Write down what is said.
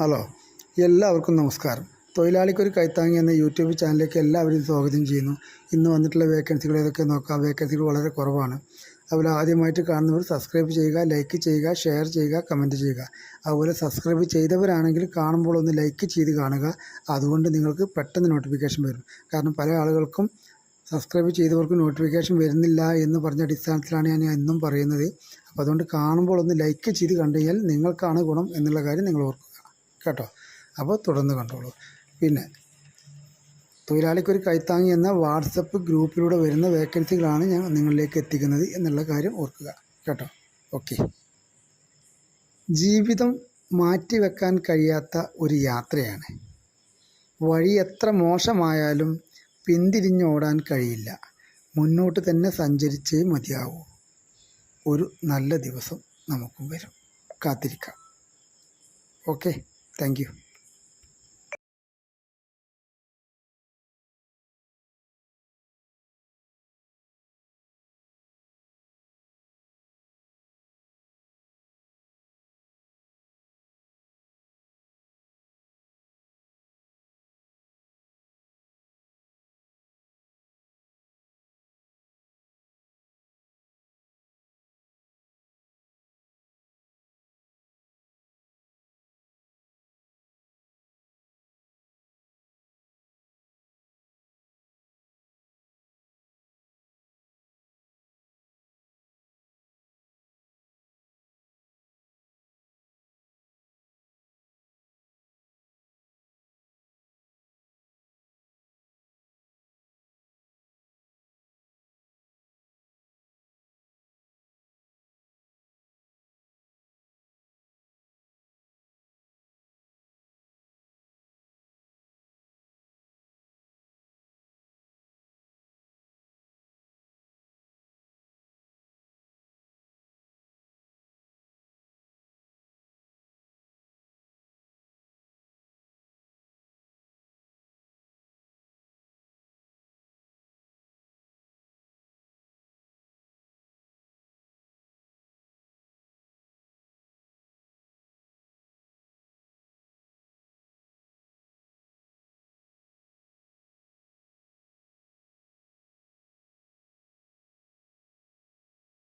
Hello എല്ലാവർക്കും നമസ്കാരം. തൊഴിലാളിക്കൊരു കൈത്താങ്ങി എന്ന യൂട്യൂബ് ചാനലിലേക്ക് എല്ലാവരും സ്വാഗതം ചെയ്യുന്നു. ഇന്ന് വന്നിട്ടുള്ള വേക്കൻസികൾ ഏതൊക്കെ നോക്കാം. വേക്കൻസികൾ വളരെ കുറവാണ്. അതുപോലെ ആദ്യമായിട്ട് കാണുന്നവർ സബ്സ്ക്രൈബ് ചെയ്യുക ലൈക്ക് ചെയ്യുക ഷെയർ ചെയ്യുക കമന്റ് ചെയ്യുക. അതുപോലെ സബ്സ്ക്രൈബ് ചെയ്തവരാണെങ്കിൽ കാണുമ്പോൾ ഒന്ന് ലൈക്ക് ചെയ്ത് കാണുക. അതുകൊണ്ട് നിങ്ങൾക്ക് പെട്ടെന്ന് നോട്ടിഫിക്കേഷൻ വരും. കാരണം പല ആളുകൾക്കും സബ്സ്ക്രൈബ് ചെയ്തവർക്ക് നോട്ടിഫിക്കേഷൻ വരുന്നില്ല എന്ന് പറഞ്ഞ അടിസ്ഥാനത്തിലാണ് ഞാൻ എന്നും പറയുന്നത്. അപ്പോൾ അതുകൊണ്ട് കാണുമ്പോൾ ഒന്ന് ലൈക്ക് ചെയ്ത് കണ്ടു കഴിഞ്ഞാൽ നിങ്ങൾക്കാണ് ഗുണം എന്നുള്ള കാര്യം നിങ്ങൾ ഓർക്കുക. കേട്ടോ. അപ്പോൾ തുടർന്ന് കണ്ടോളൂ. പിന്നെ തൊഴിലാളിക്കൊരു കൈത്താങ്ങി എന്ന വാട്സപ്പ് ഗ്രൂപ്പിലൂടെ വരുന്ന വേക്കൻസികളാണ് ഞാൻ നിങ്ങളിലേക്ക് എത്തിക്കുന്നത് എന്നുള്ള കാര്യം ഓർക്കുക. കേട്ടോ. ഓക്കെ. ജീവിതം മാറ്റിവെക്കാൻ കഴിയാത്ത ഒരു യാത്രയാണ്. വഴി എത്ര മോശമായാലും പിന്തിരിഞ്ഞോടാൻ കഴിയില്ല. മുന്നോട്ട് തന്നെ സഞ്ചരിച്ചേ മതിയാവൂ. ഒരു നല്ല ദിവസം നമുക്കും വരും. കാത്തിരിക്കാം. ഓക്കെ. Thank you.